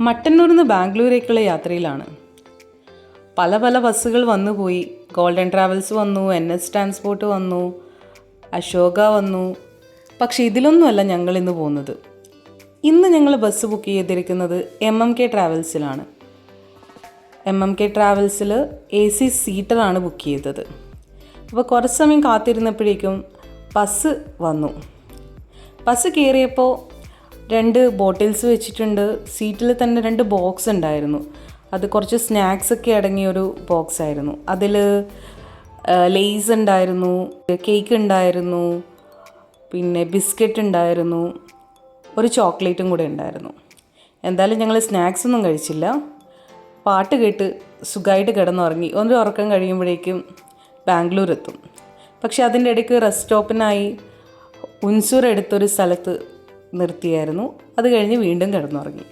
മട്ടന്നൂരിൽ നിന്ന് ബാംഗ്ലൂരേക്കുള്ള യാത്രയിലാണ്. പല പല ബസ്സുകൾ വന്നുപോയി ഗോൾഡൻ ട്രാവൽസ് വന്നു എൻ എസ് ട്രാൻസ്പോർട്ട് വന്നു അശോക വന്നു. പക്ഷേ ഇതിലൊന്നുമല്ല ഞങ്ങൾ ഇന്ന് പോകുന്നത്. ഇന്ന് ഞങ്ങൾ ബസ് ബുക്ക് ചെയ്തിരിക്കുന്നത് എം എം കെ ട്രാവൽസിലാണ് എം എം കെ ട്രാവൽസിൽ എ സി സീറ്ററാണ് ബുക്ക് ചെയ്തത്. അപ്പോൾ കുറച്ച് സമയം കാത്തിരുന്നപ്പോഴേക്കും ബസ് വന്നു. ബസ് കയറിയപ്പോൾ രണ്ട് ബോട്ടിൽസ് വെച്ചിട്ടുണ്ട്. സീറ്റിൽ തന്നെ രണ്ട് ബോക്സ് ഉണ്ടായിരുന്നു. അത് കുറച്ച് സ്നാക്സ് ഒക്കെ അടങ്ങിയ ഒരു ബോക്സ് ആയിരുന്നു. അതിൽ ലേസ് ഉണ്ടായിരുന്നു കേക്ക് ഉണ്ടായിരുന്നു പിന്നെ ബിസ്ക്കറ്റ് ഉണ്ടായിരുന്നു ഒരു ചോക്ലേറ്റും കൂടെ ഉണ്ടായിരുന്നു. എന്തായാലും ഞങ്ങൾ സ്നാക്സ് ഒന്നും കഴിച്ചില്ല. പാട്ട് കേട്ട് സുഖമായിട്ട് കിടന്നുറങ്ങി. ഒന്നും ഉറക്കം കഴിയുമ്പോഴേക്കും ബാംഗ്ലൂർ എത്തും പക്ഷെ അതിന്റെ ഇടയ്ക്ക് റെസ്റ്റ് സ്റ്റോപ്പിനായി ഉൻസൂർ എടുത്തൊരു സ്ഥലത്ത് നിർത്തിയായിരുന്നു. അത് കഴിഞ്ഞ് വീണ്ടും കിടന്നുറങ്ങി.